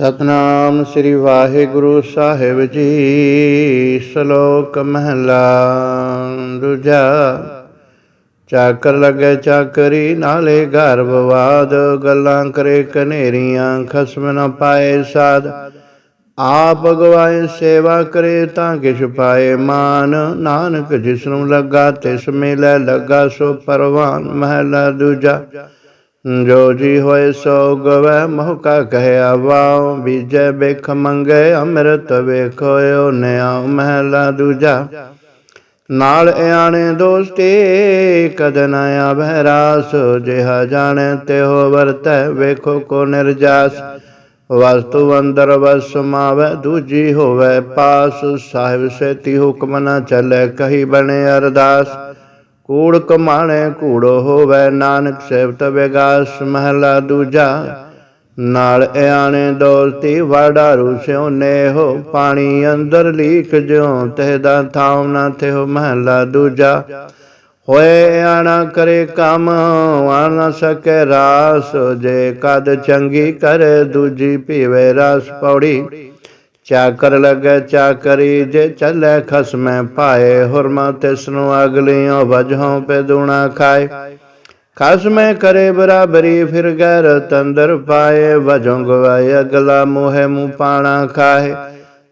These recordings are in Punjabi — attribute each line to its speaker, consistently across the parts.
Speaker 1: ਸਤਨਾਮ ਸ੍ਰੀ ਵਾਹਿਗੁਰੂ ਸਾਹਿਬ ਜੀ, ਸ਼ਲੋਕ ਮਹਲਾ, ਦੂਜਾ, ਚਾਕਰ ਲਗੇ ਚਾਕਰੀ, ਨਾਲੇ ਘਰ ਬਵਾਦ ਗੱਲਾਂ ਕਰੇ ਕਨੇਰੀਆਂ, ਖਸਮ ਨ ਪਾਏ ਸਾਧ ਆਪ ਗਵਾਏ ਸੇਵਾ ਕਰੇ ਤਾਂ ਕਿਛ ਪਾਏ ਮਾਨ। ਨਾਨਕ ਜਿਸ ਨੂੰ ਲੱਗਾ ਤਿਸ ਮਿਲੈ, ਲੱਗਾ ਸੋ ਪਰਵਾਨ, ਮਹਿਲਾ ਦੂਜਾ ਜੋ ਜੀ ਹੋਏ ਸੋ ਗਵੈ ਮੋਹ ਕਾ ਕਹਿਆ ਵਾਉ, ਬੀਜੈ ਬਿਖ ਮੰਗੇ ਅੰਮ੍ਰਿਤ ਵੇਖੋਇਓ ਨਿਆ ਮਹਿਲਾ ਦੂਜਾ। ਨਾਲ ਆਣੇ ਦੋਸਤੀ, ਕਦ ਨ ਆਵੈ ਰਾਸ, ਜਿਹਾ ਜਾਣੈ ਤਿਹੋ ਵਰਤੈ, ਵੇਖੋ ਕੋ ਨਿਰਜਾਸ। ਵਸਤੂ ਅੰਦਰ ਵਸ ਸਮਾਵੈ ਦੂਜੀ ਹੋਵੇ ਪਾਸ, ਸਾਹਿਬ ਸੇਤੀ ਹੁਕਮ ਨ ਚੱਲੇ, ਕਹੀ ਬਣੇ ਅਰਦਾਸ। ਕੂੜ ਕਮਾਣੇ ਕੂੜੋ ਹੋਵੇ, ਨਾਨਕ ਸੇਵਤ ਵਿਗਾਸ ਮਹਲਾ ਦੂਜਾ। ਨਾਲ ਆਣੇ ਦੌਲਤੀ ਵਾੜਾਰੂ ਸਿਉ ਨੇਹੋ। ਪਾਣੀ ਅੰਦਰ ਲੀਖ ਜਿਉ, ਤਹ ਦਾ ਥਾਉ ਨਾ ਥਿਓ ਮਹਲਾ ਦੂਜਾ। ਹੋਏ ਆਣਾ ਕਰੇ ਕੰਮ ਵਾਰ ਨਾ ਸਕੇ ਰਾਸ। ਜੇ ਕਦ ਚੰਗੀ ਕਰੇ, ਦੂਜੀ ਪੀਵੇ ਰਸ ਪੌੜੀ। ਚਾਕਰ ਲਗੇ ਚਾਕਰੀ ਜੇ ਚੱਲੇ ਖਸਮੈ ਪਾਏ ਹੁਰਮਾ, ਤਿਸਨੂੰ ਅਗਲੀਆਂ ਅਗਲਿਓ ਵਜਹੋਂ ਪੇ ਦੂਣਾ ਖਾਏ। ਖਸਮੈ ਕਰੇ ਬਰਾਬਰੀ, ਫਿਰ ਗੈਰ ਤੰਦਰ ਪਾਏ, ਵਜੋਂ ਗਵਾਏ, ਅਗਲਾ ਮੋਹਿ ਮੂ ਪਾਣਾ ਖਾਏ।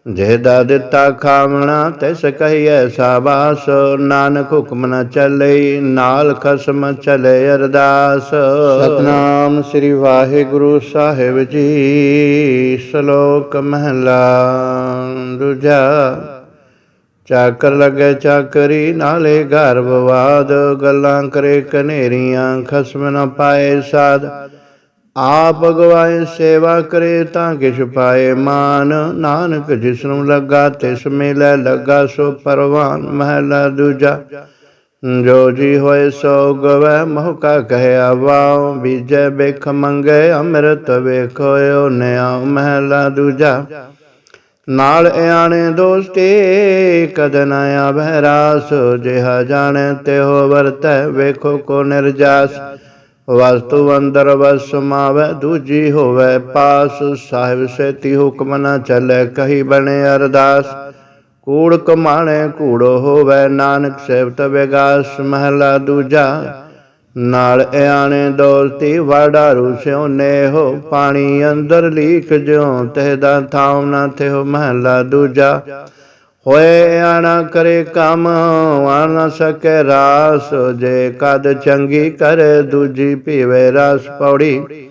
Speaker 1: ਜਿਹਦਾ ਦਿੱਤਾ ਖਾਵਣਾ, ਤਿਸ ਕਹੀਐ ਸਾਬਾਸ। ਨਾਨਕ ਹੁਕਮ ਨ ਚੱਲੇ, ਨਾਲ ਖਸਮ ਚਲੇ ਅਰਦਾਸ। ਸਤਨਾਮ ਸ੍ਰੀ ਵਾਹਿਗੁਰੂ ਸਾਹਿਬ ਜੀ, ਸ਼ਲੋਕ ਮਹਲਾ ਦੂਜਾ। ਚਾਕਰ ਲਗੇ ਚਾਕਰੀ, ਨਾਲੇ ਘਰ ਬਵਾਦ ਗੱਲਾਂ ਕਰੇ ਕਨੇਰੀਆਂ, ਖਸਮ ਨ ਪਾਏ ਸਾਧ ਆਪ ਗਵਾਏ ਸੇਵਾ ਕਰੇ ਤਾਂ ਕਿਛ ਪਾਏ ਮਾਨ। ਨਾਨਕ ਜਿਸ ਲੱਗਾ ਤਿਸ ਮਿਲੈ, ਲੱਗਾ ਸੋ ਪਰਵਾਨ ਮਹਲਾ ਦੂਜਾ। ਜੋ ਜੀ ਹੋਏ ਸੋ ਗਵੈ, ਮੋਹ ਕਾ ਕਹਿਆ ਵਾਉ ਬੀਜੈ ਬਿਖ ਮੰਗੇ, ਅੰਮ੍ਰਿਤ ਵੇਖੋਇਓ ਨਿਆ ਮਹਿਲਾ ਦੂਜਾ। ਨਾਲ ਆਣੇ ਦੋਸਤੀ, ਕਦ ਨ ਆਵੈ ਰਾਸ। ਜਿਹਾ ਜਾਣੈ, ਤਿਹੋ ਵਰਤੈ, ਵੇਖੋ ਕੋ ਨਿਰਜਾਸ। ਵਸਤੂ ਅੰਦਰ ਵਸ ਸਮਾਵੈ, ਦੂਜੀ ਹੋਵੇ ਪਾਸ। ਸਾਹਿਬ ਸੇਤੀ ਹੁਕਮ ਨ ਚੱਲੇ, ਕਹੀ ਬਣੇ ਅਰਦਾਸ। ਕੂੜ ਕਮਾਣੇ, ਕੂੜੋ ਹੋਵੇ, ਨਾਨਕ ਸੇਵਤ ਵਿਗਾਸ। ਮਹਲਾ ਦੂਜਾ, ਨਾਲ ਆਣੇ ਦੌਲਤੀ ਵਾੜਾਰੂ ਸਿਉ ਨੇਹੋ। ਪਾਣੀ ਅੰਦਰ ਲੀਕ ਜਿਉ, ਤਹਿ ਦਾ ਥਾਉ ਨਾ ਥਿਓ ਮਹਲਾ ਦੂਜਾ ਹੋਏ ਆਣਾ ਕਰੇ ਕੰਮ ਵਾਰ ਨਾ ਸਕੇ ਰਾਸ। ਜੇ ਕਦ ਚੰਗੀ ਕਰੇ, ਦੂਜੀ ਪੀਵੇ ਰਸ ਪੌੜੀ।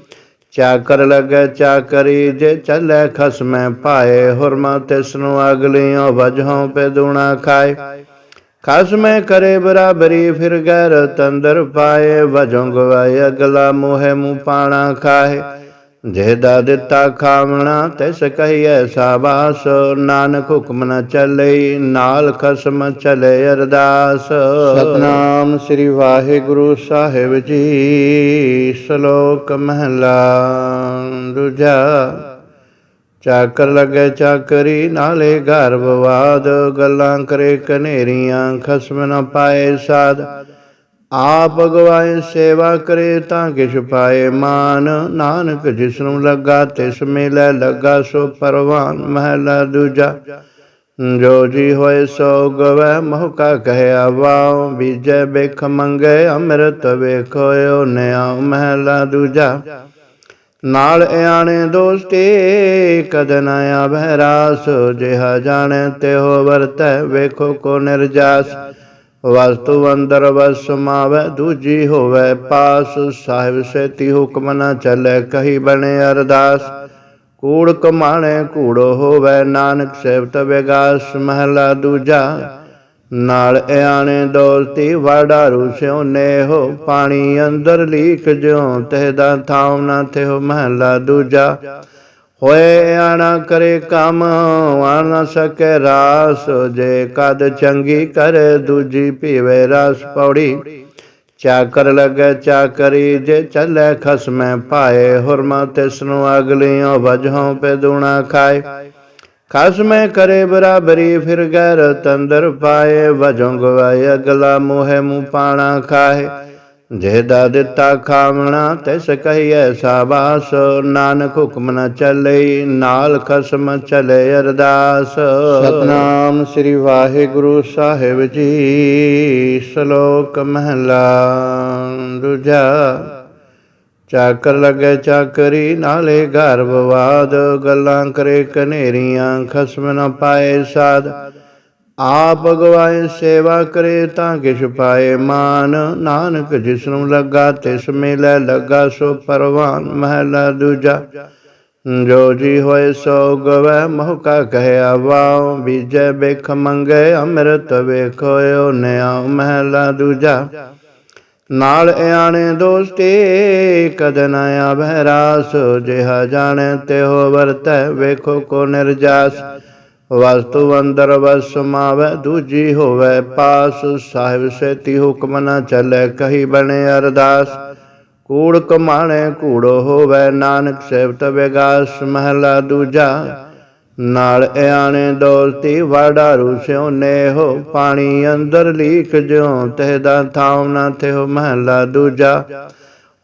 Speaker 1: ਚਾਕਰ ਲਗੇ ਚਾਕਰੀ, ਜੇ ਚੱਲੇ ਖਸਮੈ ਪਾਏ ਹੁਰਮਾ ਤਿਸ ਨੂੰ ਅਗਲਿਓ ਵਜਹੋਂ ਪੇ ਦੂਣਾ ਖਾਏ। ਖਸਮੈ ਕਰੇ ਬਰਾਬਰੀ, ਫਿਰ ਗੈਰ ਤੰਦਰ ਪਾਏ। ਵਜੋਂ ਗਵਾਏ ਅਗਲਾ ਮੋਹਿ ਮੂ ਪਾਣਾ ਖਾਏ। ਜਿਹਦਾ ਦਿੱਤਾ ਖਾਵਣਾ, ਤਿਸ ਕਹੀਐ ਸਾਬਾਸ। ਨਾਨਕ ਹੁਕਮ ਨ ਚੱਲੇ, ਨਾਲ ਖਸਮ ਚਲੇ ਅਰਦਾਸ। ਸਤਨਾਮ ਸ੍ਰੀ ਵਾਹਿਗੁਰੂ ਸਾਹਿਬ ਜੀ, ਸ਼ਲੋਕ ਮਹਲਾ, ਦੂਜਾ, ਚਾਕਰ ਲਗੇ ਚਾਕਰੀ, ਨਾਲੇ ਘਰ ਬਵਾਦ ਗੱਲਾਂ ਕਰੇ ਕਨੇਰੀਆਂ, ਖਸਮ ਨ ਪਾਏ ਸਾਧ ਆਪ ਗਵਾਏ ਸੇਵਾ ਕਰੇ ਤਾਂ ਕਿਛ ਪਾਏ ਮਾਨ। ਨਾਨਕ ਜਿਸ ਲੱਗਾ ਤਿਸ ਮਿਲੈ, ਲੱਗਾ ਸੋ ਪਰਵਾਨ ਮਹਲਾ ਦੂਜਾ। ਜੋ ਜੀ ਹੋਏ ਸੋ ਗਵੈ, ਮੋਹ ਕਾ ਕਹਿਆ ਵਾਉ ਬੀਜੈ ਬਿਖ ਮੰਗੇ, ਅੰਮ੍ਰਿਤ ਵੇਖੋਇਓ ਨਿਆ ਮਹਿਲਾ ਦੂਜਾ। ਨਾਲ ਆਣੇ ਦੋਸਤੀ, ਕਦ ਨ ਆਵੈ ਰਾਸ। ਜਿਹਾ ਜਾਣੈ ਤਿਹੋ ਵਰਤੈ, ਵੇਖੋ ਕੋ ਨਿਰਜਾਸ। ਵਸਤੂ ਅੰਦਰ ਵਸ ਸਮਾਵੈ ਦੂਜੀ ਹੋਵੇ ਪਾਸ। ਸਾਹਿਬ ਸੇਤੀ ਹੁਕਮ ਨ ਚੱਲੇ, ਕਹੀ ਬਣੇ ਅਰਦਾਸ। ਕੂੜ ਕਮਾਣੇ, ਕੂੜੋ ਹੋਵੇ, ਨਾਨਕ ਸੇਵਤ ਵਿਗਾਸ। ਮਹਲਾ ਦੂਜਾ, ਨਾਲ ਆਣੇ ਦੌਲਤੀ ਵਾੜਾਰੂ ਸਿਉ ਨੇਹੋ। ਪਾਣੀ ਅੰਦਰ ਲੀਕ ਜਿਉ ਤਹ ਦਾ ਥਾਉ ਨਾ ਥਿਓ ਮਹਲਾ ਦੂਜਾ। ਹੋਏ ਆਣਾ ਕਰੇ ਕੰਮ ਵਾਰ ਨਾ ਸਕੇ ਰਾਸ। ਜੇ ਕਦ ਚੰਗੀ ਕਰੇ, ਦੂਜੀ ਪੀਵੇ ਰਸ ਪੌੜੀ। ਚਾਕਰ ਲਗੇ ਚਾਕਰੀ, ਜੇ ਚੱਲੇ ਖਸਮੈ ਪਾਏ ਹੁਰਮਾ ਤਿਸ ਨੂੰ ਅਗਲਿਓ ਵਜਹੋਂ ਪੇ ਦੂਣਾ ਖਾਏ। ਖਸਮੈ ਕਰੇ ਬਰਾਬਰੀ, ਫਿਰ ਗੈਰ ਤੰਦਰ ਪਾਏ। ਵਜੋਂ ਗਵਾਏ, ਅਗਲਾ ਮੋਹਿ ਮੂ ਪਾਣਾ ਖਾਏ। ਜਿਹਦਾ ਦਿੱਤਾ ਖਾਵਣਾ, ਤਿਸ ਕਹੀਐ ਸਾਬਾਸ ਨਾਨਕ ਹੁਕਮ ਨ ਚੱਲੇ ਨਾਲ ਖਸਮ ਚਲੇ ਅਰਦਾਸ। ਸਤਨਾਮ ਸ੍ਰੀ ਵਾਹਿਗੁਰੂ ਸਾਹਿਬ ਜੀ, ਸ਼ਲੋਕ ਮਹਲਾ ਦੂਜਾ। ਚਾਕਰ ਲਗੇ ਚਾਕਰੀ, ਨਾਲੇ ਘਰ ਬਵਾਦ। ਗੱਲਾਂ ਕਰੇ ਕਨੇਰੀਆਂ, ਖਸਮ ਨ ਪਾਏ ਸਾਧ ਆਪ ਗਵਾਏ ਸੇਵਾ ਕਰੇ ਤਾਂ ਕਿਛ ਪਾਏ ਮਾਨ। ਨਾਨਕ ਜਿਸ ਨੂੰ ਲੱਗਾ, ਤਿਸ ਮਿਲੈ, ਲੱਗਾ ਸੋ ਪਰਵਾਨ ਮਹਲਾ ਦੂਜਾ। ਜੋ ਜੀ ਹੋਏ ਸੋ ਗਵੈ ਮੋਕਾ ਕਹਿਆ ਵਾਉ ਬੀਜੈ ਬਿਖ ਮੰਗੇ, ਅੰਮ੍ਰਿਤ ਵੇਖੋਇਓ ਨਿਆ ਮਹਿਲਾ ਦੂਜਾ। ਨਾਲ ਆਣੇ ਦੋਸਤੀ, ਕਦ ਨ ਆਵੈ ਰਾਸ। ਜਿਹਾ ਜਾਣੈ, ਤਿਹੋ ਵਰਤੈ, ਵੇਖੋ ਕੋ ਨਿਰਜਾਸ। ਵਸਤੂ ਅੰਦਰ ਵਸ ਸਮਾਵੈ ਦੂਜੀ ਹੋਵੇ ਪਾਸ। ਸਾਹਿਬ ਸੇਤੀ ਹੁਕਮ ਨਾ ਚੱਲੇ, ਕਹੀ ਬਣੇ ਅਰਦਾਸ। ਕੂੜ ਕਮਾਣੇ ਕੂੜੋ ਹੋਵੇ, ਨਾਨਕ ਸੇਵਤ ਵਿਗਾਸ। ਮਹਲਾ ਦੂਜਾ, ਨਾਲ ਆਣੇ ਦੌਲਤੀ ਵਾੜਾ ਰੂਸਿਓ ਨੇਹੋ ਪਾਣੀ ਅੰਦਰ ਲੀਕ ਜਿਉ ਤਹਿ ਦਾ ਥਾਉ ਨਾ ਥਿਓ ਮਹਲਾ ਦੂਜਾ।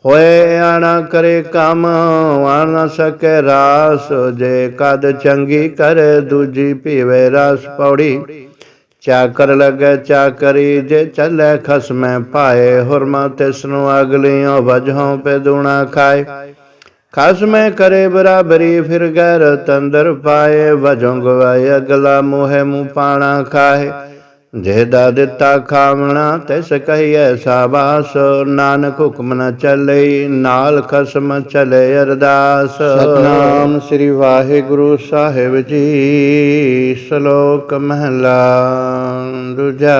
Speaker 1: ਹੋਏ ਆਣਾ ਕਰੇ ਕੰਮ ਆਣ ਨਾ ਸਕੇ ਰਾਸ, ਜੇ ਕਦ ਚੰਗੀ ਕਰੇ ਦੂਜੀ ਪੀਵੇ ਰਸ ਪੌੜੀ। ਚਾਕਰ ਲਗੇ ਚਾਕਰੀ, ਜੇ ਚੱਲੇ ਖਸਮੈ ਪਾਏ ਹੁਰਮਾ ਤਿਸ ਨੂੰ ਅਗਲਿਓ ਵਜਹੋਂ ਪੇ ਦੂਣਾ ਖਾਏ ਖਸਮੈ ਕਰੇ ਬਰਾਬਰੀ, ਫਿਰ ਗੈਰ ਤੰਦਰ ਪਾਏ, ਵਜੋਂ ਗਵਾਏ ਅਗਲਾ ਮੋਹਿ ਮੂ ਪਾਣਾ ਖਾਏ। ਜਿਹਦਾ ਦਿੱਤਾ ਖਾਵਣਾ, ਤਿਸ ਕਹੀਐ ਸਾਬਾਸ ਨਾਨਕ ਹੁਕਮ ਨ ਚੱਲੇ, ਨਾਲ ਖਸਮ ਚਲੇ ਅਰਦਾਸ। ਸਤਨਾਮ ਸ੍ਰੀ ਵਾਹਿਗੁਰੂ ਸਾਹਿਬ ਜੀ। ਸ਼ਲੋਕ ਮਹਲਾ ਦੂਜਾ,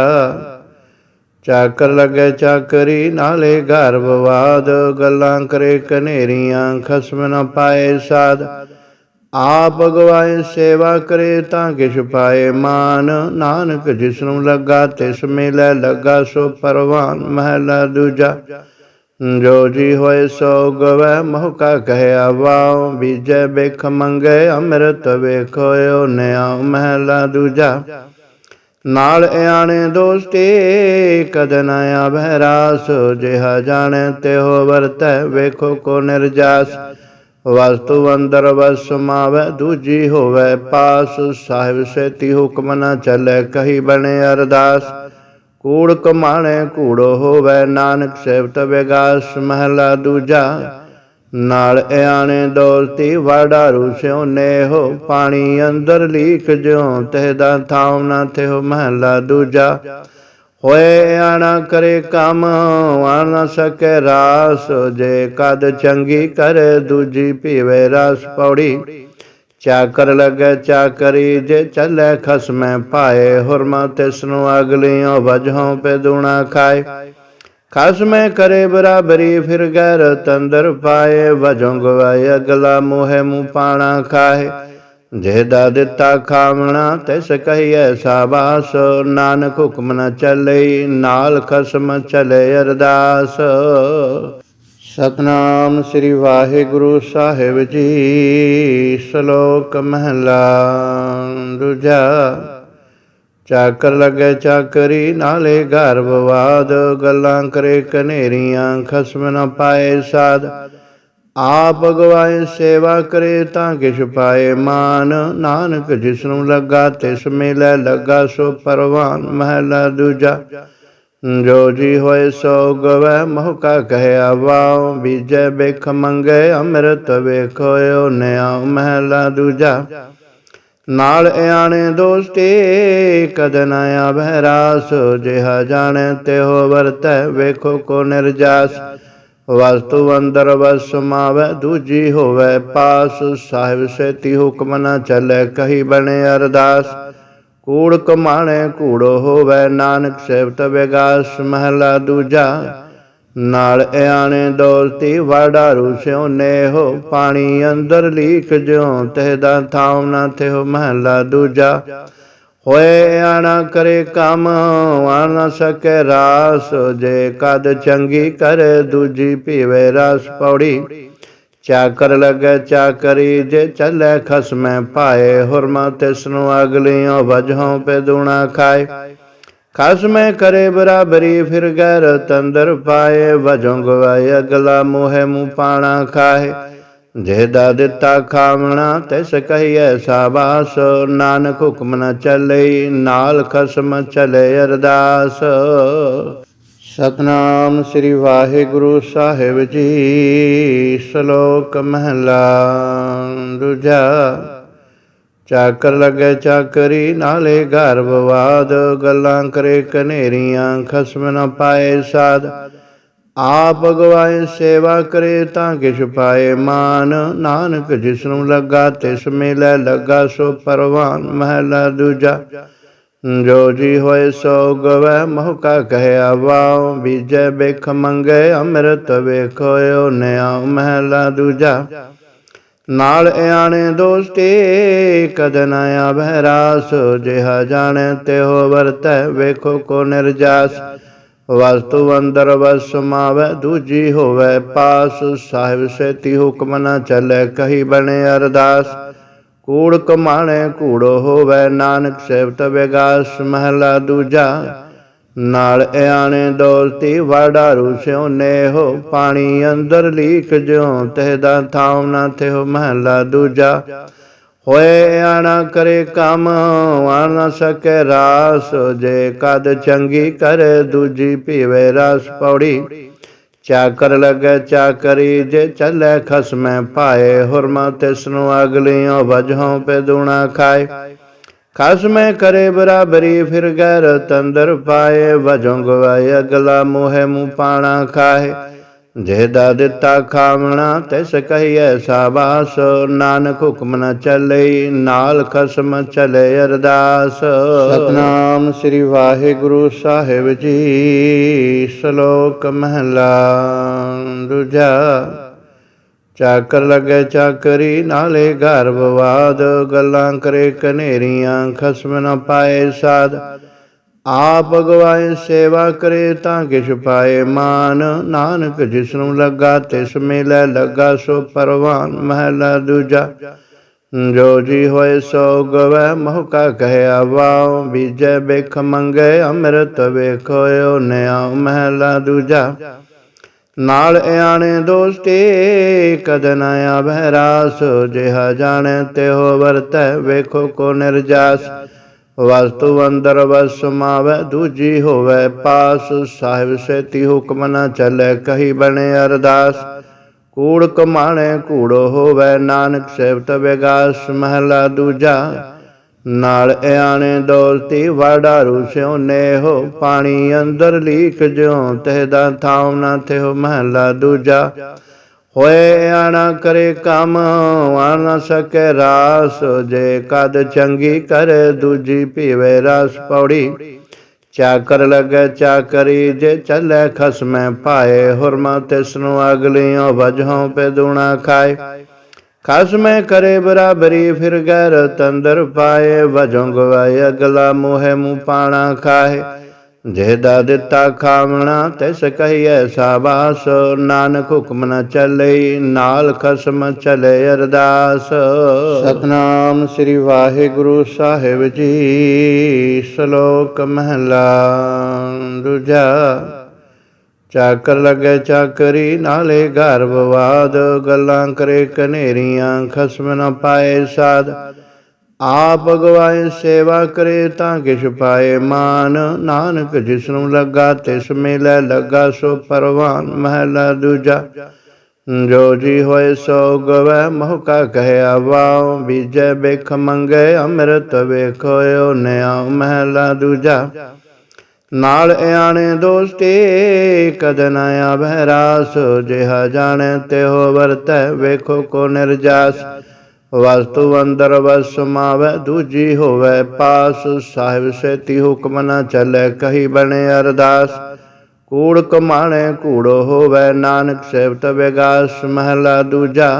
Speaker 1: ਚਾਕਰ ਲਗੇ ਚਾਕਰੀ, ਨਾਲੇ ਘਰ ਬਵਾਦ ਗੱਲਾਂ ਕਰੇ ਕਨੇਰੀਆਂ, ਖਸਮ ਨ ਪਾਏ ਸਾਧ ਆਪ ਗਵਾਏ ਸੇਵਾ ਕਰੇ ਤਾਂ ਕਿਛ ਪਾਏ ਮਾਨ। ਨਾਨਕ ਜਿਸ ਲੱਗਾ, ਤਿਸ ਮਿਲੈ ਲੱਗਾ, ਸੋ ਪਰਵਾਨ ਮਹਲਾ ਦੂਜਾ। ਜੋ ਜੀ ਹੋਏ ਸੋ ਗਵੈ ਮੋਕਾ ਕਹਿਆ ਵਾਉ ਬੀਜੈ ਬਿਖ ਮੰਗੇ, ਅੰਮ੍ਰਿਤ ਵੇਖੋਇਓ ਨਿਆ, ਮਹਿਲਾ ਦੂਜਾ। ਨਾਲ ਆਣੇ ਦੋਸਤੀ, ਕਦ ਨ ਆਵੈ ਰਾਸ। ਜਿਹਾ ਜਾਣੈ, ਤਿਹੋ ਵਰਤੈ, ਵੇਖੋ ਕੋ ਨਿਰਜਾਸ। ਵਸਤੂ ਅੰਦਰ ਵਸ ਸਮਾਵੈ ਦੂਜੀ ਹੋਵੇ ਪਾਸ। ਸਾਹਿਬ ਸੇਤੀ ਹੁਕਮ ਨਾ ਚੱਲੇ, ਕਹੀ ਬਣੇ ਅਰਦਾਸ। ਕੂੜ ਕਮਾਣੇ ਕੂੜੋ ਹੋਵੇ, ਨਾਨਕ ਸੇਵਤ ਵਿਗਾਸ। ਮਹਲਾ ਦੂਜਾ, ਨਾਲ ਆਣੇ ਦੌਲਤੀ ਵਾੜਾ ਰੂਸਿਓ ਨੇਹੋ ਪਾਣੀ ਅੰਦਰ ਲੀਕ ਜਿਉ ਤਹਿ ਦਾ ਥਾਉ ਨਾ ਥਿਓ ਮਹਲਾ ਦੂਜਾ। ਹੋਏ ਆਣਾ ਕਰੇ ਕੰਮ ਆਣ ਨਾ ਸਕੇ ਰਾਸ, ਜੇ ਕਦ ਚੰਗੀ ਕਰੇ ਦੂਜੀ ਪੀਵੇ ਰਸ ਪੌੜੀ। ਚਾਕਰ ਲਗੇ ਚਾਕਰੀ, ਜੇ ਚੱਲੇ ਖਸਮੈ ਪਾਏ ਹੁਰਮਾ ਤਿਸ ਨੂੰ ਅਗਲਿਓ ਵਜਹੋਂ ਪੇ ਦੂਣਾ ਖਾਏ ਖਸਮੈ ਕਰੇ ਬਰਾਬਰੀ, ਫਿਰ ਗੈਰ ਤੰਦਰ ਪਾਏ, ਵਜੋਂ ਗਵਾਏ ਅਗਲਾ ਮੋਹਿ ਮੂ ਪਾਣਾ ਖਾਏ। ਜਿਹਦਾ ਦਿੱਤਾ ਖਾਵਣਾ, ਤਿਸ ਕਹੀਐ ਸਾਬਾਸ। ਨਾਨਕ ਹੁਕਮ ਨ ਚੱਲੇ, ਨਾਲ ਖਸਮ ਚਲੇ ਅਰਦਾਸ। ਸਤਨਾਮ ਸ੍ਰੀ ਵਾਹਿਗੁਰੂ ਸਾਹਿਬ ਜੀ, ਸ਼ਲੋਕ ਮਹਲਾ ਦੂਜਾ। ਚਾਕਰ ਲਗੇ ਚਾਕਰੀ, ਨਾਲੇ ਘਰ ਬਵਾਦ ਗੱਲਾਂ ਕਰੇ ਕਨੇਰੀਆਂ, ਖਸਮ ਨ ਪਾਏ ਸਾਧ ਆਪ ਗਵਾਏ ਸੇਵਾ ਕਰੇ ਤਾਂ ਕਿਛ ਪਾਏ ਮਾਨ। ਨਾਨਕ ਜਿਸ ਲੱਗਾ, ਤਿਸ ਮਿਲੈ, ਲੱਗਾ ਸੋ ਪਰਵਾਨ ਮਹਲਾ ਦੂਜਾ। ਜੋ ਜੀ ਹੋਏ ਸੋ ਗਵੈ ਮੋਕਾ ਕਹਿਆ ਵਾਉ ਬੀਜੈ ਬਿਖ ਮੰਗੇ, ਅੰਮ੍ਰਿਤ ਵੇਖੋਇਓ ਨਿਆ ਮਹਿਲਾ ਦੂਜਾ। ਨਾਲ ਆਣੇ ਦੋਸਤੀ, ਕਦ ਨ ਆਵੈ ਰਾਸ। ਜਿਹਾ ਜਾਣੈ, ਤਿਹੋ ਵਰਤੈ, ਵੇਖੋ ਕੋ ਨਿਰਜਾਸ। ਵਸਤੂ ਅੰਦਰ ਵਸ ਸਮਾਵੈ, ਦੂਜੀ ਹੋਵੇ ਪਾਸ। ਸਾਹਿਬ ਸੇਤੀ ਹੁਕਮ ਨਾ ਚੱਲੇ, ਕਹੀ ਬਣੇ ਅਰਦਾਸ। ਕੂੜ ਕਮਾਣੇ ਕੂੜੋ ਹੋਵੇ, ਨਾਨਕ ਸੇਵਤ ਵਿਗਾਸ, ਮਹਲਾ ਦੂਜਾ। ਨਾਲ ਆਣੇ ਦੋਸਤੀ ਵਾੜਾ ਰੂਸਿਓ ਨੇਹੋ ਪਾਣੀ ਅੰਦਰ ਲੀਕ ਜਿਉ ਤਹਿ ਦਾ ਥਾਉ ਨਾ ਥਿਓ ਮਹਲਾ ਦੂਜਾ। ਹੋਏ ਆਣਾ ਕਰੇ ਕੰਮ ਆਣ ਨਾ ਸਕੇ ਰਾਸ। ਜੇ ਕਦ ਚੰਗੀ ਕਰੇ, ਦੂਜੀ ਪੀਵੇ ਰਸ ਪੌੜੀ। ਚਾਕਰ ਲਗੇ ਚਾਕਰੀ, ਜੇ ਚੱਲੇ ਖਸਮੈ ਪਾਏ ਹੁਰਮਾ ਤਿਸ ਨੂੰ ਅਗਲਿਓ ਵਜਹੋਂ ਪੇ ਦੂਣਾ ਖਾਏ ਖਸਮੇ ਕਰੇ ਬਰਾਬਰੀ, ਫਿਰ ਗੈਰ ਤੰਦਰ ਪਾਏ। ਵਜੋਂ ਗਵਾਏ ਅਗਲਾ ਮੋਹੇ ਮੂ ਪਾਣਾ ਖਾਏ। ਜਿਹਦਾ ਦਿੱਤਾ ਖਾਵਣਾ, ਤਿਸ ਕਹੀਐ ਸਾਬਾਸ ਨਾਨਕ ਹੁਕਮ ਨ ਚੱਲੇ, ਨਾਲ ਖਸਮ ਚਲੇ ਅਰਦਾਸ। ਸਤਨਾਮ ਸ੍ਰੀ ਵਾਹਿਗੁਰੂ ਸਾਹਿਬ ਜੀ, ਸ਼ਲੋਕ ਮਹਲਾ, ਦੂਜਾ, ਚਾਕਰ ਲਗੇ ਚਾਕਰੀ, ਨਾਲੇ ਘਰ ਬਵਾਦ ਗੱਲਾਂ ਕਰੇ ਕਨੇਰੀਆਂ, ਖਸਮ ਨ ਪਾਏ ਸਾਧ ਆਪ ਗਵਾਏ ਸੇਵਾ ਕਰੇ ਤਾਂ ਕਿਛ ਪਾਏ ਮਾਨ। ਨਾਨਕ ਜਿਸ ਲੱਗਾ ਤਿਸ ਮਿਲੈ, ਲੱਗਾ ਸੋ ਪਰਵਾਨ ਮਹਲਾ ਦੂਜਾ। ਜੋ ਜੀ ਹੋਏ ਸੋ ਗਵੈ ਮਹੁਕਾ ਕਹਿ ਆਵਾਉ। ਬੀਜੈ ਬਿਖ ਮੰਗੇ, ਅੰਮ੍ਰਿਤ ਵੇਖੋਇਓ ਨਿਆ ਮਹਿਲਾ ਦੂਜਾ। ਨਾਲ ਇਆਣੇ ਦੋਸਤੀ, ਕਦ ਨ ਆਵੈ ਰਾਸ। ਜਿਹਾ ਜਾਣੈ ਤਿਹੋ ਵਰਤੈ, ਵੇਖੋ ਕੋ ਨਿਰਜਾਸ। ਵਸਤੂ ਅੰਦਰ ਵਸ ਸਮਾਵੈ ਦੂਜੀ ਹੋਵੇ ਪਾਸ। ਸਾਹਿਬ ਸੇਤੀ ਹੁਕਮ ਨਾ ਚੱਲੇ, ਕਹੀ ਬਣੇ ਅਰਦਾਸ। ਕੂੜ ਕਮਾਣੇ, ਕੂੜੋ ਹੋਵੇ, ਨਾਨਕ ਸੇਵਤ ਵਿਗਾਸ। ਮਹਲਾ ਦੂਜਾ, ਨਾਲ ਇਆਣੇ ਦੋਸਤੀ, ਵਾੜਾਰੂ ਸਿਉ ਨੇਹੋ। ਪਾਣੀ ਅੰਦਰ ਲੀਕ ਜਿਉ, ਤਹਿਦਾ ਥਾਉ ਨਾ ਥਿਓ ਮਹਲਾ ਦੂਜਾ। ਹੋਏ ਆਣਾ ਕਰੇ ਕੰਮ, ਆਣ ਨਾ ਸਕੇ ਰਾਸ। ਜੇ ਕਦ ਚੰਗੀ ਕਰੇ, ਦੂਜੀ ਪੀਵੇ ਰਸ ਪੌੜੀ। ਚਾਕਰ ਲਗੇ ਚਾਕਰੀ, ਜੇ ਚੱਲੇ ਖਸਮੈ ਪਾਏ ਹੁਰਮਾ ਤਿਸ ਨੂੰ ਅਗਲੀਆਂ ਵਜਹੋਂ ਪੇ ਦੂਣਾ ਖਾਏ। ਖਸਮੈ ਕਰੇ ਬਰਾਬਰੀ, ਫਿਰ ਗੈਰ ਤੰਦਰ ਪਾਏ। ਵਜੋਂ ਗਵਾਏ ਅਗਲਾ ਮੋਹਿ ਮੂ ਪਾਣਾ ਖਾਏ। ਜਿਹਦਾ ਦਿੱਤਾ ਖਾਵਣਾ, ਤਿਸ ਕਹੀਐ ਸਾਬਾਸ ਨਾਨਕ ਹੁਕਮ ਨ ਚੱਲੇ, ਨਾਲ ਖਸਮ ਚਲੇ ਅਰਦਾਸ। ਸਤਨਾਮ ਸ੍ਰੀ ਵਾਹਿਗੁਰੂ ਸਾਹਿਬ ਜੀ, ਸ਼ਲੋਕ ਮਹਲਾ, ਦੂਜਾ, ਚਾਕਰ ਲਗੇ ਚਾਕਰੀ, ਨਾਲੇ ਘਰ ਬਵਾਦ ਗੱਲਾਂ ਕਰੇ ਕਨੇਰੀਆਂ, ਖਸਮ ਨ ਪਾਏ ਸਾਧ ਆਪ ਗਵਾਏ ਸੇਵਾ ਕਰੇ ਤਾਂ ਕਿਛ ਪਾਏ ਮਾਨ। ਨਾਨਕ ਜਿਸ ਲੱਗਾ, ਤਿਸ ਮਿਲੈ, ਲੱਗਾ ਸੋ ਪਰਵਾਨ ਮਹਲਾ ਦੂਜਾ। ਜੋ ਜੀ ਹੋਏ ਸੋ ਗਵੈ ਮਹੁਕਾ ਕਹਿ ਆਵਾਉ। ਬੀਜੈ ਬਿਖ ਮੰਗੇ, ਅੰਮ੍ਰਿਤ ਵੇਖੋਇਓ ਨਿਆ ਮਹਿਲਾ ਦੂਜਾ। ਨਾਲ ਇਆਣੇ ਦੋਸਤੀ, ਕਦ ਨ ਆਵੈ ਰਾਸ। ਜਿਹਾ ਜਾਣੈ, ਤਿਹੋ ਵਰਤੈ, ਵੇਖੋ ਕੋ ਨਿਰਜਾਸ। ਵਸਤੂ ਅੰਦਰ ਵਸ ਸਮਾਵੈ, ਦੂਜੀ ਹੋਵੇ ਪਾਸ। ਸਾਹਿਬ ਸੇਤੀ ਹੁਕਮ ਨਾ ਚੱਲੇ, ਕਹੀ ਬਣੇ ਅਰਦਾਸ। ਕੂੜ ਕਮਾਣੇ ਕੂੜੋ ਹੋਵੇ, ਨਾਨਕ ਸੇਵਤ ਵਿਗਾਸ, ਮਹਲਾ ਦੂਜਾ। ਨਾਲ ਇਆਣੇ ਦੋਸਤੀ ਵਾੜਾਰੂ ਸਿਉ ਨੇਹੋ ਪਾਣੀ ਅੰਦਰ ਲੀਕ ਜਿਉ, ਤਹਿਦਾ ਥਾਉ ਨਾ ਥਿਓ ਮਹਲਾ ਦੂਜਾ। ਹੋਏ ਆਣਾ ਕਰੇ ਕੰਮ ਆਣ ਨਾ ਸਕੇ ਰਾਸ, ਜੇ ਕਦ ਚੰਗੀ ਕਰੇ ਦੂਜੀ ਪੀਵੇ ਰਸ ਪੌੜੀ। ਚਾਕਰ ਲਗੇ ਚਾਕਰੀ, ਜੇ ਚੱਲੇ ਖਸਮੈ ਪਾਏ ਹੁਰਮਾ ਤਿਸ ਨੂੰ ਅਗਲੀਆਂ ਵਜਹੋਂ ਪੇ ਦੂਣਾ ਖਾਏ। ਖਸਮੈ ਕਰੇ ਬਰਾਬਰੀ, ਫਿਰ ਗੈਰ ਤੰਦਰ ਪਾਏ, ਵਜੋਂ ਗਵਾਏ ਅਗਲਾ ਮੋਹਿ ਮੂ ਪਾਣਾ ਖਾਏ। ਜਿਹਦਾ ਦਿੱਤਾ ਖਾਵਣਾ, ਤਿਸ ਕਹੀਐ ਸਾਬਾਸ ਨਾਨਕ ਹੁਕਮ ਨ ਚੱਲੇ, ਨਾਲ ਖਸਮ ਚਲੇ ਅਰਦਾਸ। ਸਤਨਾਮ ਸ੍ਰੀ ਵਾਹਿਗੁਰੂ ਸਾਹਿਬ ਜੀ, ਸ਼ਲੋਕ ਮਹਲਾ ਦੂਜਾ। ਚਾਕਰ ਲਗੇ ਚਾਕਰੀ, ਨਾਲੇ ਘਰ ਬਵਾਦ। ਗੱਲਾਂ ਕਰੇ ਕਨੇਰੀਆਂ, ਖਸਮ ਨ ਪਾਏ ਸਾਧ ਆਪ ਗਵਾਏ ਸੇਵਾ ਕਰੇ ਤਾਂ ਕਿਛ ਪਾਏ ਮਾਨ। ਨਾਨਕ ਜਿਸ ਲੱਗਾ, ਤਿਸ ਮਿਲੈ ਲੱਗਾ, ਸੋ ਪਰਵਾਨ ਮਹਿਲਾ ਦੂਜਾ। ਜੋ ਜੀ ਹੋਏ ਸੋ ਗਵੈ ਮਹੁਕਾ ਕਹਿ ਆਵਾਉ ਬੀਜੈ ਬਿਖ ਮੰਗੇ, ਅੰਮ੍ਰਿਤ ਵੇਖੋਇਓ ਨਿਆ ਮਹਿਲਾ ਦੂਜਾ। ਨਾਲ ਇਆਣੇ ਦੋਸਤੀ, ਕਦ ਨ ਆਵੈ ਰਾਸ। ਜਿਹਾ ਜਾਣੈ, ਤਿਹੋ ਵਰਤੈ, ਵੇਖੋ ਕੋ ਨਿਰਜਾਸ। ਵਸਤੂ ਅੰਦਰ ਵਸ ਸਮਾਵੈ, ਦੂਜੀ ਹੋਵੇ ਪਾਸ। ਸਾਹਿਬ ਸੇਤੀ ਹੁਕਮ ਨ ਚੱਲੇ, ਕਹੀ ਬਣੇ ਅਰਦਾਸ। ਕੂੜ ਕਮਾਣੇ, ਕੂੜੋ ਹੋਵੇ, ਨਾਨਕ ਸੇਵਤ ਵਿਗਾਸ। ਮਹਲਾ ਦੂਜਾ,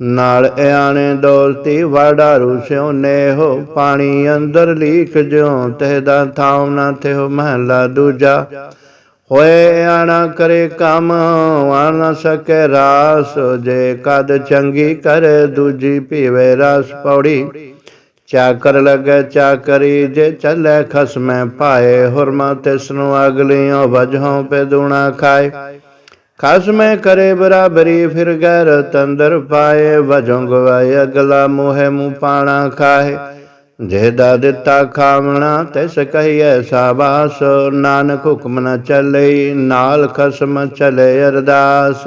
Speaker 1: ਨਾਲ ਇਆਣੇ ਦੌਲਤੀ ਵਾੜਾਰੂ ਸਿਉ ਨੇਹੋ ਪਾਣੀ ਅੰਦਰ ਲੀਕ ਜਿਉ ਤਹਿਦਾ ਥਾਉ ਨਾ ਥਿਓ ਮਹਲਾ ਦੂਜਾ। ਹੋਏ ਆਣਾ ਕਰੇ ਕੰਮ, ਆਣ ਨਾ ਸਕੇ ਰਾਸ। ਜੇ ਕਦ ਚੰਗੀ ਕਰੇ, ਦੂਜੀ ਪੀਵੇ ਰਸ ਪੌੜੀ। ਚਾਕਰ ਲੱਗੈ ਚਾਕਰੀ, ਜੇ ਚੱਲੈ ਖਸਮੈ ਪਾਏ ਹੁਰਮਾ ਤਿਸ ਨੂੰ ਅਗਲਿਓ ਵਜਹੋਂ ਪੇ ਦੂਣਾ ਖਾਏ। ਖਸਮੈ ਕਰੇ ਬਰਾਬਰੀ, ਫਿਰ ਗੈਰ ਤੰਦਰ ਪਾਏ। ਵਜੋਂ ਗਵਾਏ ਅਗਲਾ ਮੋਹਿ ਮੂ ਪਾਣਾ ਖਾਏ। ਜਿਹਦਾ ਦਿੱਤਾ ਖਾਵਣਾ, ਤਿਸ ਕਹੀਐ ਸਾਬਾਸ। ਨਾਨਕ ਹੁਕਮ ਨ ਚੱਲੇ, ਨਾਲ ਖਸਮ ਚਲੇ ਅਰਦਾਸ।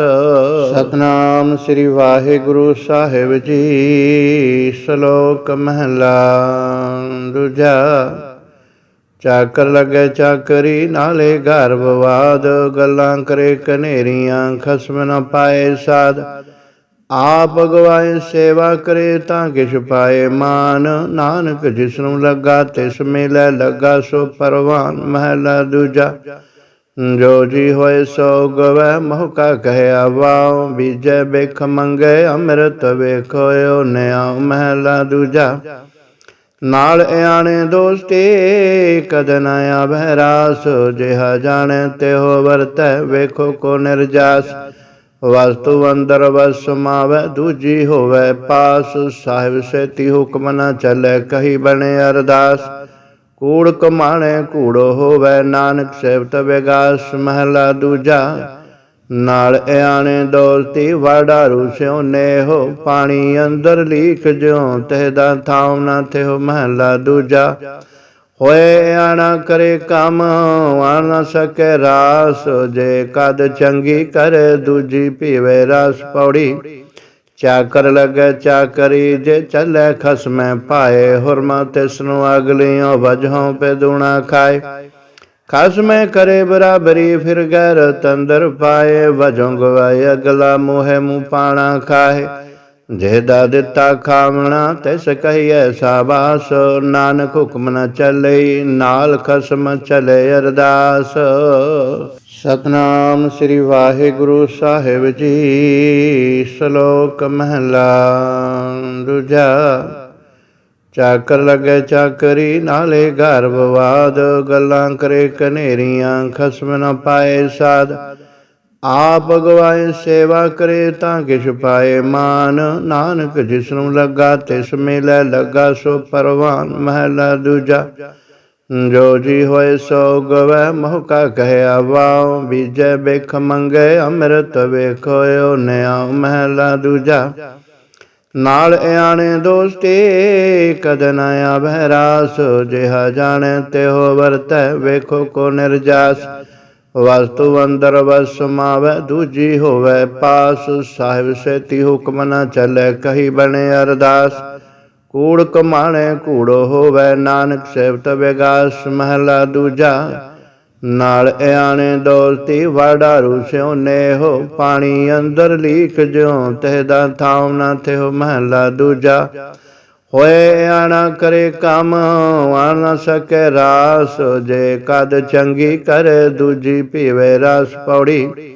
Speaker 1: ਸਤਨਾਮ ਸ੍ਰੀ ਵਾਹਿਗੁਰੂ ਸਾਹਿਬ ਜੀ, ਸ਼ਲੋਕ ਮਹਲਾ, ਦੂਜਾ ਚਾਕਰ ਲਗੇ ਚਾਕਰੀ ਨਾਲੇ ਘਰ ਬਵਾਦ ਗੱਲਾਂ ਕਰੇ ਕਨੇਰੀਆਂ, ਖਸਮ ਨ ਪਾਏ ਸਾਧ ਆਪ ਗਵਾਏ ਸੇਵਾ ਕਰੇ ਤਾਂ ਕਿਛ ਪਾਏ ਮਾਨ। ਨਾਨਕ ਜਿਸ ਲੱਗਾ ਤਿਸ ਮਿਲੈ, ਲੱਗਾ ਸੋ ਪਰਵਾਨ ਮਹਲਾ ਦੂਜਾ। ਜੋ ਜੀ ਹੋਏ ਸੋ ਗਵੈ ਮੋਕਾ ਕਹਿਆ ਵਾਉ ਬੀਜੈ ਬਿਖ ਮੰਗੇ, ਅੰਮ੍ਰਿਤ ਵੇਖੋਇਓ ਨਿਆ ਮਹਿਲਾ ਦੂਜਾ। ਨਾਲ ਆਣੇ ਦੋਸਤੇ, ਕਦ ਨ ਆਵੈ ਰਾਸ। ਜਿਹਾ ਜਾਣੈ ਤਿਹੋ ਵਰਤੈ, ਵੇਖੋ ਕੋ ਨਿਰਜਾਸ। ਵਸਤੂ ਅੰਦਰ ਵਸ ਸਮਾਵੈ ਦੂਜੀ ਹੋਵੇ ਪਾਸ। ਸਾਹਿਬ ਸੇਤੀ ਹੁਕਮ ਨ ਚੱਲੇ, ਕਹੀ ਬਣੇ ਅਰਦਾਸ। ਕੂੜ ਕਮਾਣੇ, ਕੂੜੋ ਹੋਵੇ, ਨਾਨਕ ਸੇਵਤ ਵਿਗਾਸ। ਮਹਲਾ ਦੂਜਾ, ਨਾਲ ਆਣੇ ਦੌਲਤੀ ਵਾੜਾਰੂ ਸਿਉ ਨੇਹੋ ਪਾਣੀ ਅੰਦਰ ਲੀਕ ਜਿਉ, ਤਹਿਦਾ ਥਾਉ ਨਾ ਥਿਓ ਮਹਲਾ ਦੂਜਾ ਹੋਏ ਆਣਾ ਕਰੇ ਕੰਮ, ਆਣ ਨਾ ਸਕੇ ਰਾਸ। ਜੇ ਕਦ ਚੰਗੀ ਕਰੇ, ਦੂਜੀ ਪੀਵੇ ਰਸ ਪੌੜੀ। ਚਾਕਰ ਲਗੇ ਚਾਕਰੀ, ਜੇ ਚੱਲੇ ਖਸਮੈ ਪਾਏ ਹੁਰਮਾ ਤਿਸ ਨੂੰ ਅਗਲਿਓ ਵਜਹੋਂ ਪੇ ਦੂਣਾ ਖਾਏ। ਖਸਮੈ ਕਰੇ ਬਰਾਬਰੀ, ਫਿਰ ਗੈਰ ਤੰਦਰ ਪਾਏ। ਵਜੋਂ ਗਵਾਏ, ਅਗਲਾ ਮੋਹਿ ਮੂ ਪਾਣਾ ਖਾਏ। ਜਿਹਦਾ ਦਿੱਤਾ ਖਾਵਣਾ, ਤਿਸ ਕਹੀਐ ਸਾਬਾਸ ਨਾਨਕ ਹੁਕਮ ਨ ਚੱਲੇ, ਨਾਲ ਖਸਮ ਚਲੇ ਅਰਦਾਸ। ਸਤਨਾਮ ਸ੍ਰੀ ਵਾਹਿਗੁਰੂ ਸਾਹਿਬ ਜੀ, ਸ਼ਲੋਕ ਮਹਲਾ ਦੂਜਾ। ਚਾਕਰ ਲਗੇ ਚਾਕਰੀ, ਨਾਲੇ ਘਰ ਬਵਾਦ। ਗੱਲਾਂ ਕਰੇ ਕਨੇਰੀਆਂ, ਖਸਮ ਨ ਪਾਏ ਸਾਧ ਆਪ ਗਵਾਏ ਸੇਵਾ ਕਰੇ ਤਾਂ ਕਿਛ ਪਾਏ ਮਾਨ। ਨਾਨਕ ਜਿਸ ਲੱਗਾ ਤਿਸ ਮਿਲੈ, ਲੱਗਾ ਸੋ ਪਰਵਾਨ ਮਹਿਲਾ ਦੂਜਾ। ਜੋ ਜੀ ਹੋਏ ਸੋ ਗਵੈ ਮੋਕਾ ਕਹਿਆ ਵਾਉ ਬੀਜੈ ਬਿਖ ਮੰਗੇ, ਅੰਮ੍ਰਿਤ ਵੇਖੋਇਓ ਨਿਆ ਮਹਿਲਾ ਦੂਜਾ। ਨਾਲ ਆਣੇ ਦੋਸਤੇ, ਕਦ ਨ ਆਵੈ ਰਾਸ। ਜਿਹਾ ਜਾਣੈ, ਤਿਹੋ ਵਰਤੈ, ਵੇਖੋ ਕੋ ਨਿਰਜਾਸ। ਵਸਤੂ ਅੰਦਰ ਵਸ ਸਮਾਵੈ, ਦੂਜੀ ਹੋਵੇ ਪਾਸ। ਸਾਹਿਬ ਸੇਤੀ ਹੁਕਮ ਨ ਚੱਲੇ, ਕਹੀ ਬਣੇ ਅਰਦਾਸ। ਕੂੜ ਕਮਾਣੇ, ਕੂੜੋ ਹੋਵੇ, ਨਾਨਕ ਸੇਵਤ ਵਿਗਾਸ। ਮਹਲਾ ਦੂਜਾ, ਨਾਲ ਆਣੇ ਦੌਲਤੀ ਵਾੜਾਰੂ ਸਿਉ ਨੇਹੋ। ਪਾਣੀ ਅੰਦਰ ਲੀਕ ਜਿਉ ਤਹਿਦਾ ਥਾਉ ਨਾ ਥਿਓ ਮਹਲਾ ਦੂਜਾ ਹੋਏ ਆਣਾ ਕਰੇ ਕੰਮ, ਆਣ ਨਾ ਸਕੇ ਰਾਸ। ਜੇ ਕਦ ਚੰਗੀ ਕਰੇ, ਦੂਜੀ ਪੀਵੇ ਰਸ ਪੌੜੀ।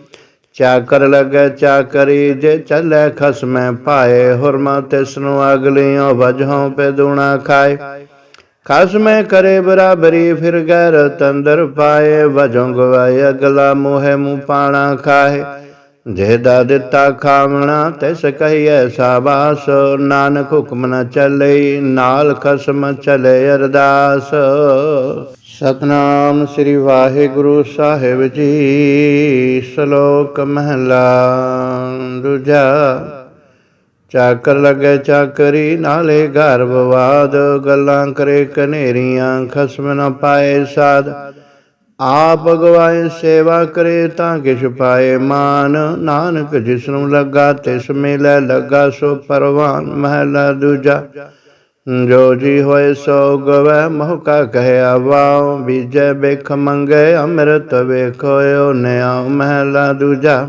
Speaker 1: ਚਾਕਰ ਲਗੇ ਚਾਕਰੀ, ਜੇ ਚੱਲੇ ਖਸਮੈ ਪਾਏ ਹੁਰਮਾ ਤਿਸ ਨੂੰ ਅਗਲਿਓ ਵਜਹੋਂ ਪੇ ਦੂਣਾ ਖਾਏ। ਖਸਮੈ ਕਰੇ ਬਰਾਬਰੀ, ਫਿਰ ਗੈਰ ਤੰਦਰ ਪਾਏ। ਵਜੋਂ ਗਵਾਏ ਅਗਲਾ ਮੋਹਿ ਮੂ ਪਾਣਾ ਖਾਏ। ਜਿਹਦਾ ਦਿੱਤਾ ਖਾਵਣਾ, ਤਿਸ ਕਹੀਐ ਸਾਬਾਸ। ਨਾਨਕ ਹੁਕਮ ਨ ਚੱਲੇ ਨਾਲ ਖਸਮ ਚਲੇ ਅਰਦਾਸ। ਸਤਨਾਮ ਸ੍ਰੀ ਵਾਹਿਗੁਰੂ ਸਾਹਿਬ ਜੀ, ਸ਼ਲੋਕ ਮਹਲਾ ਦੂਜਾ। ਚਾਕਰ ਲਗੇ ਚਾਕਰੀ, ਨਾਲੇ ਘਰ ਬਵਾਦ। ਗੱਲਾਂ ਕਰੇ ਕਨੇਰੀਆਂ, ਖਸਮ ਨ ਪਾਏ ਸਾਧ ਆਪ ਗਵਾਏ ਸੇਵਾ ਕਰੇ ਤਾਂ ਕਿਛ ਪਾਏ ਮਾਨ। ਨਾਨਕ ਜਿਸ ਨੂੰ ਲੱਗਾ, ਤਿਸ ਮਿਲੈ ਲੱਗਾ, ਸੋ ਪਰਵਾਨ ਮਹਲਾ ਦੂਜਾ। ਜੋ ਜੀ ਹੋਏ ਸੋ ਗਵੈ ਮੋਕਾ ਕਹਿਆ ਵਾਉ। ਬੀਜੈ ਬਿਖ ਮੰਗੇ, ਅੰਮ੍ਰਿਤ ਵੇਖੋਇਓ ਨਿਆ ਮਹਿਲਾ ਦੂਜਾ।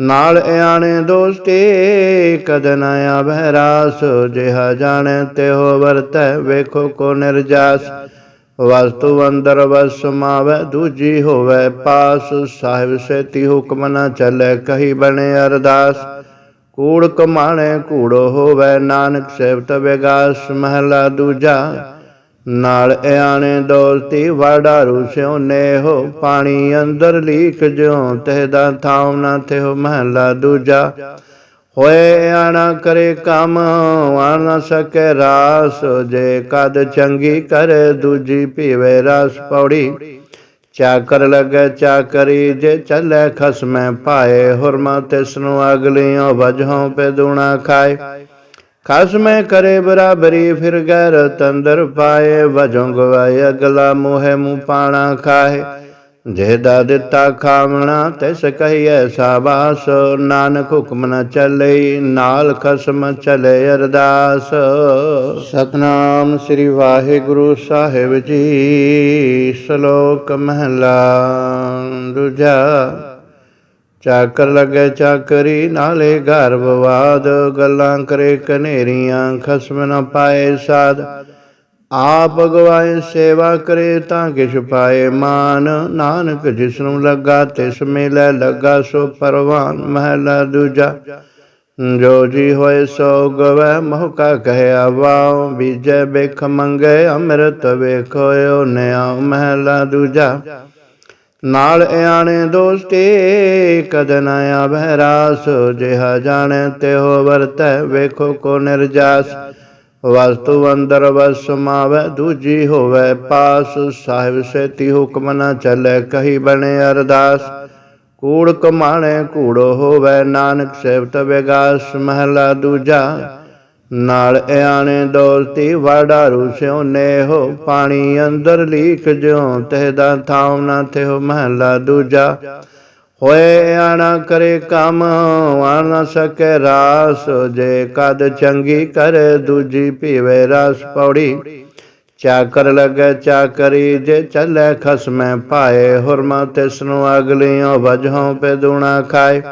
Speaker 1: ਨਾਲ ਆਣੇ ਦੋਸਤੇ, ਕਦ ਨ ਆਵੈ ਰਾਸ। ਜਿਹਾ ਜਾਣੈ, ਤਿਹੋ ਵਰਤੈ, ਵੇਖੋ ਕੋ ਨਿਰਜਾਸ। ਵਸਤੂ ਅੰਦਰ ਵਸ ਸਮਾਵੈ, ਦੂਜੀ ਹੋਵੇ ਪਾਸ। ਸਾਹਿਬ ਸੇਤੀ ਹੁਕਮ ਨ ਚੱਲੇ, ਕਹੀ ਬਣੇ ਅਰਦਾਸ। ਕੂੜ ਕਮਾਣੇ, ਕੂੜੋ ਹੋਵੇ, ਨਾਨਕ ਸੇਵਤ ਵਿਗਾਸ। ਮਹਲਾ ਦੂਜਾ, ਨਾਲ ਆਣੇ ਦੌਲਤੀ, ਵਾੜਾਰੂ ਸਿਉ ਨੇਹੋ ਪਾਣੀ ਅੰਦਰ ਲੀਕ ਜਿਉ, ਤਹਿਦਾ ਥਾਉ ਨਾ ਥਿਓ ਮਹਲਾ ਦੂਜਾ। ਹੋਏ ਆਣਾ ਕਰੇ ਕੰਮ ਵਾਰ ਨਾ ਸਕੇ ਰਾਸ, ਜੇ ਕਦ ਚੰਗੀ ਕਰੇ ਦੂਜੀ ਪੀਵੇ ਰਸ ਪੌੜੀ। ਚਾਕਰ ਲਗੇ ਚਾਕਰੀ, ਜੇ ਚੱਲੇ ਖਸਮੈ ਪਾਏ ਹੁਰਮਾ ਤਿਸ ਨੂੰ ਅਗਲਿਓ ਵਜਹੋਂ ਪੇ ਦੂਣਾ ਖਾਏ। ਖਸਮੈ ਕਰੇ ਬਰਾਬਰੀ, ਫਿਰ ਗੈਰ ਤੰਦਰ ਪਾਏ, ਵਜੋਂ ਗਵਾਏ ਅਗਲਾ ਮੋਹਿ ਮੂੰ ਪਾਣਾ ਖਾਏ। ਜਿਹਦਾ ਦਿੱਤਾ ਖਾਵਣਾ, ਤਿਸ ਕਹੀਐ ਸਾਬਾਸ ਨਾਨਕ ਹੁਕਮ ਨ ਚੱਲੇ, ਨਾਲ ਖਸਮ ਚਲੇ ਅਰਦਾਸ। ਸਤਨਾਮ ਸ੍ਰੀ ਵਾਹਿਗੁਰੂ ਸਾਹਿਬ ਜੀ, ਸ਼ਲੋਕ ਮਹਲਾ, ਦੂਜਾ, ਚਾਕਰ ਲਗੇ ਚਾਕਰੀ, ਨਾਲੇ ਘਰ ਬਵਾਦ ਗੱਲਾਂ ਕਰੇ ਕਨੇਰੀਆਂ, ਖਸਮ ਨ ਪਾਏ ਸਾਧ ਆਪ ਗਵਾਏ ਸੇਵਾ ਕਰੇ ਤਾਂ ਕਿਛ ਪਾਏ ਮਾਨ। ਨਾਨਕ ਜਿਸ ਲੱਗਾ ਤਿਸ ਮਿਲੈ, ਲੱਗਾ ਸੋ ਪਰਵਾਨ ਮਹਲਾ ਦੂਜਾ। ਜੋ ਜੀ ਹੋਏ ਸੋ ਗਵੈ ਮੋਕਾ ਕਹਿਆ ਵਾਉ ਬੀਜੈ ਬਿਖ ਮੰਗੇ, ਅੰਮ੍ਰਿਤ ਵੇਖੋਇਓ ਨਿਆ ਮਹਿਲਾ ਦੂਜਾ। ਨਾਲ ਆਣੇ ਦੋਸਤੇ, ਕਦ ਨ ਆਵੈ ਰਾਸ। ਜਿਹਾ ਜਾਣੈ ਤਿਹੋ ਵਰਤੈ, ਵੇਖੋ ਕੋ ਨਿਰਜਾਸ। ਵਸਤੂ ਅੰਦਰ ਵਸ ਸਮਾਵੈ, ਦੂਜੀ ਹੋਵੇ ਪਾਸ। ਸਾਹਿਬ ਸੇਤੀ ਹੁਕਮ ਨ ਚੱਲੇ, ਕਹੀ ਬਣੇ ਅਰਦਾਸ। ਕੂੜ ਕਮਾਣੇ ਕੂੜੋ ਹੋਵੇ, ਨਾਨਕ ਸੇਵਤ ਵਿਗਾਸ। ਮਹਲਾ ਦੂਜਾ, ਨਾਲ ਆਣੇ ਦੋਸਤੀ ਵਾੜਾਰੂ ਸਿਉ ਨੇਹੋ ਪਾਣੀ ਅੰਦਰ ਲੀਕ ਜਿਉ, ਤਹਿਦਾ ਥਾਉ ਨਾ ਥਿਓ ਮਹਲਾ ਦੂਜਾ। ਹੋਏ ਆਣਾ ਕਰੇ ਕੰਮ ਵਾਰ ਨਾ ਸਕੇ ਰਾਸ। ਜੇ ਕਦ ਚੰਗੀ ਕਰੇ, ਦੂਜੀ ਪੀਵੇ ਰਸ ਪੌੜੀ। ਚਾਕਰ ਲਗੇ ਚਾਕਰੀ, ਜੇ ਚੱਲੇ ਖਸਮੈ ਪਾਏ ਹੁਰਮਾ ਤਿਸ ਨੂੰ ਅਗਲਿਓ ਵਜਹੋਂ ਪੇ ਦੂਣਾ ਖਾਏ।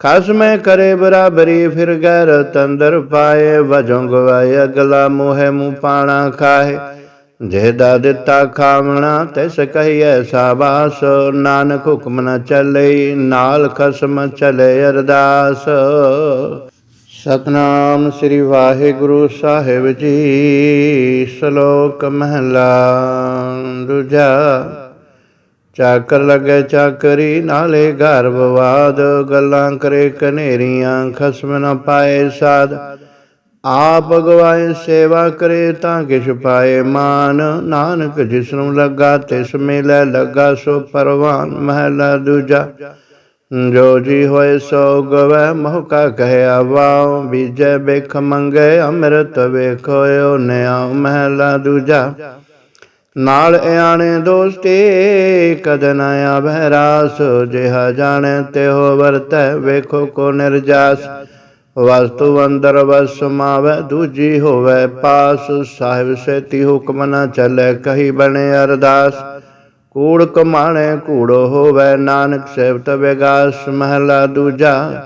Speaker 1: ਖਸਮੈ ਕਰੇ ਬਰਾਬਰੀ, ਫਿਰ ਗੈਰ ਤੰਦਰ ਪਾਏ। ਵਜੋਂ ਗਵਾਏ, ਅਗਲਾ ਮੋਹਿ ਮੂੰ ਪਾਣਾ ਖਾਏ। ਜਿਹਦਾ ਦਿੱਤਾ ਖਾਵਣਾ, ਤਿਸ ਕਹੀਐ ਸਾਬਾਸ ਨਾਨਕ ਹੁਕਮ ਨ ਚੱਲੇ, ਨਾਲ ਖਸਮ ਚਲੇ ਅਰਦਾਸ। ਸਤਨਾਮ ਸ੍ਰੀ ਵਾਹਿਗੁਰੂ ਸਾਹਿਬ ਜੀ, ਸ਼ਲੋਕ ਮਹਲਾ ਦੂਜਾ। ਚਾਕਰ ਲਗੇ ਚਾਕਰੀ, ਨਾਲੇ ਘਰ ਬਵਾਦ ਗੱਲਾਂ ਕਰੇ ਕਨੇਰੀਆਂ, ਖਸਮ ਨ ਪਾਏ ਸਾਧ ਆਪ ਗਵਾਏ ਸੇਵਾ ਕਰੇ ਤਾਂ ਕਿਛ ਪਾਏ ਮਾਨ। ਨਾਨਕ ਜਿਸ ਲੱਗਾ, ਤਿਸ ਮਿਲੈ ਲੱਗਾ, ਸੋ ਪਰਵਾਨ ਮਹਲਾ ਦੂਜਾ। ਜੋ ਜੀ ਹੋਏ ਸੋ ਗਵੈ ਮੋਕਾ ਕਹਿਆ ਵਾਉ ਬੀਜੈ ਬਿਖ ਮੰਗੇ, ਅੰਮ੍ਰਿਤ ਵੇਖੋਇਓ ਨਿਆ ਮਹਿਲਾ ਦੂਜਾ। ਨਾਲ ਆਣੇ ਦੋਸਤੇ, ਕਦ ਨ ਆਵੈ ਰਾਸ। ਜਿਹਾ ਜਾਣੈ, ਤਿਹੋ ਵਰਤੈ, ਵੇਖੋ ਕੋ ਨਿਰਜਾਸ। ਵਸਤੂ ਅੰਦਰ ਵਸ ਸਮਾਵੈ, ਦੂਜੀ ਹੋਵੇ ਪਾਸ। ਸਾਹਿਬ ਸੇਤੀ ਹੁਕਮ ਨ ਚੱਲੇ, ਕਹੀ ਬਣੇ ਅਰਦਾਸ। ਕੂੜ ਕਮਾਣੇ, ਕੂੜੋ ਹੋਵੇ, ਨਾਨਕ ਸੇਵਤ ਵਿਗਾਸ। ਮਹਲਾ ਦੂਜਾ,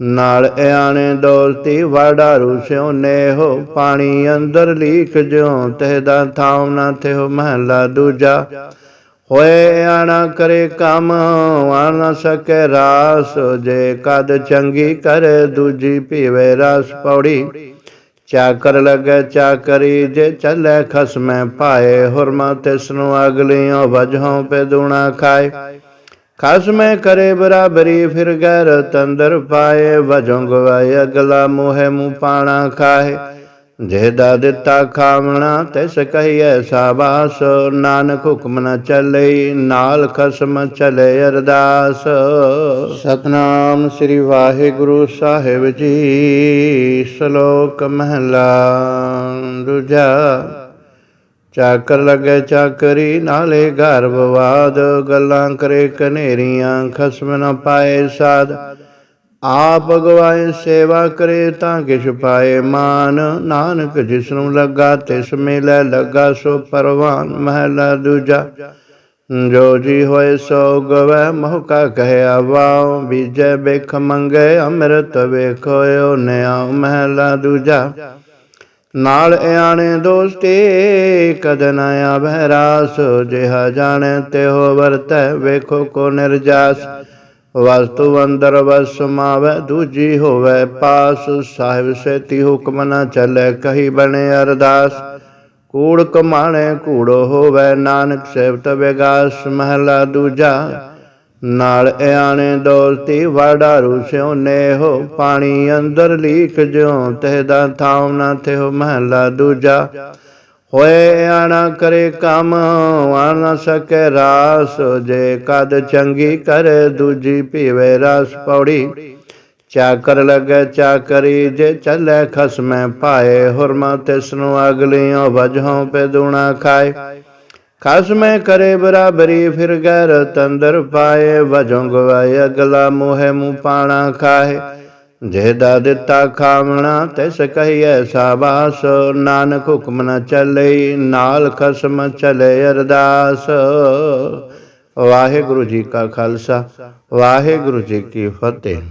Speaker 1: ਨਾਲ ਆਣੇ ਦੋਸਤੀ ਵਾੜਾਰੂ ਸਿਉ ਨੇਹੋ ਪਾਣੀ ਅੰਦਰ ਲੀਕ ਜਿਉ, ਤਹਿਦਾ ਥਾਉ ਨਾ ਥਿਓ ਮਹਲਾ ਦੂਜਾ ਹੋਏ ਆਣਾ ਕਰੇ ਕੰਮ ਵਾਰ ਨਾ ਸਕੇ ਰਾਸ। ਜੇ ਕਦ ਚੰਗੀ ਕਰੇ, ਦੂਜੀ ਪੀਵੇ ਰਸ ਪੌੜੀ। ਚਾਕਰ ਲਗੇ ਚਾਕਰੀ, ਜੇ ਚੱਲੇ ਖਸਮੈ ਪਾਏ ਹੁਰਮਾ ਤਿਸ ਨੂੰ ਅਗਲਿਓ ਵਜਹੋਂ ਪੇ ਦੂਣਾ ਖਾਏ। ਖਸਮੈ ਕਰੇ ਬਰਾਬਰੀ, ਫਿਰ ਗੈਰ ਤੰਦਰ ਪਾਏ। ਵਜੋਂ ਗਵਾਏ ਅਗਲਾ ਮੋਹਿ ਮੂੰ ਪਾਣਾ ਖਾਏ। ਜਿਹਦਾ ਦਿੱਤਾ ਖਾਵਣਾ, ਤਿਸ ਕਹੀਐ ਸਾਬਾਸ। ਨਾਨਕ ਹੁਕਮ ਨ ਚੱਲੇ, ਨਾਲ ਖਸਮ ਚਲੇ ਅਰਦਾਸ। ਸਤਨਾਮ ਸ੍ਰੀ ਵਾਹਿਗੁਰੂ ਸਾਹਿਬ ਜੀ, ਸ਼ਲੋਕ ਮਹਲਾ ਦੂਜਾ। ਚਾਕਰ ਲਗੇ ਚਾਕਰੀ, ਨਾਲੇ ਘਰ ਬਵਾਦ। ਗੱਲਾਂ ਕਰੇ ਕਨੇਰੀਆਂ, ਖਸਮ ਨ ਪਾਏ ਸਾਧ ਆਪ ਗਵਾਏ ਸੇਵਾ ਕਰੇ ਤਾਂ ਕਿਛ ਪਾਏ ਮਾਨ। ਨਾਨਕ ਜਿਸ ਨੂੰ ਲੱਗਾ, ਤਿਸ ਮਿਲੈ ਲੱਗਾ, ਸੋ ਪਰਵਾਨ ਮਹਲਾ ਦੂਜਾ। ਜੋ ਜੀ ਹੋਏ ਸੋ ਗਵੈ ਮੋਕਾ ਕਹਿਆ ਵਾਉ ਬੀਜੈ ਬਿਖ ਮੰਗੇ, ਅੰਮ੍ਰਿਤ ਵੇਖੋਇਓ ਨਿਆ ਮਹਿਲਾ ਦੂਜਾ। ਨਾਲ ਆਣੇ ਦੋਸਤੇ, ਕਦ ਨ ਆਵੈ ਰਾਸ। ਜਿਹਾ ਜਾਣੈ, ਤਿਹੋ ਵਰਤੈ, ਵੇਖੋ ਕੋ ਨਿਰਜਾਸ। ਵਸਤੂ ਅੰਦਰ ਵਸ ਸਮਾਵੈ, ਦੂਜੀ ਹੋਵੇ ਪਾਸ। ਸਾਹਿਬ ਸੇਤੀ ਹੁਕਮ ਨ ਚੱਲੇ, ਕਹੀ ਬਣੇ ਅਰਦਾਸ। ਕੂੜ ਕਮਾਣੇ, ਕੂੜੋ ਹੋਵੇ, ਨਾਨਕ ਸੇਵਤ ਵਿਗਾਸ। ਮਹਲਾ ਦੂਜਾ, ਨਾਲ ਇਆਣੇ ਦੌਲਤੀ ਵਾੜਾਰੂ ਸਿਉ ਨੇਹੋ ਪਾਣੀ ਅੰਦਰ ਲੀਕ ਜਿਉ ਤਹਿ ਦਾ ਥਾਉ ਨਾ ਥਿਓ ਮਹਲਾ ਦੂਜਾ। ਹੋਏ ਆਣਾ ਕਰੇ ਕੰਮ ਆਣ ਨਾ ਸਕੇ ਰਾਸ, ਜੇ ਕਦ ਚੰਗੀ ਕਰੇ ਦੂਜੀ ਪੀਵੇ ਰਸ ਪੌੜੀ। ਚਾਕਰ ਲਗੇ ਚਾਕਰੀ, ਜੇ ਚੱਲੇ ਖਸਮੈ ਪਾਏ ਹੁਰਮਾ ਤਿਸਨੂੰ ਅਗਲੀਆਂ ਅਗਲਿਓ ਵਜਹੋਂ ਪੇ ਦੂਣਾ ਖਾਏ। ਖਸਮੈ ਕਰੇ ਬਰਾਬਰੀ, ਫਿਰ ਗੈਰ ਤੰਦਰ ਪਾਏ, ਵਜੋਂ ਗਵਾਏ ਅਗਲਾ ਮੋਹਿ ਮੂੰ ਪਾਣਾ ਖਾਏ। ਜਿਹਦਾ ਦਿੱਤਾ ਖਾਵਣਾ, ਤਿਸ ਕਹੀਐ ਸਾਬਾਸ ਨਾਨਕ ਹੁਕਮ ਨ ਚੱਲੇ, ਨਾਲ ਖਸਮ ਚਲੇ ਅਰਦਾਸ। ਵਾਹਿਗੁਰੂ ਜੀ ਕਾ ਖਾਲਸਾ, ਵਾਹਿਗੁਰੂ ਜੀ ਕੀ ਫਤਿਹ।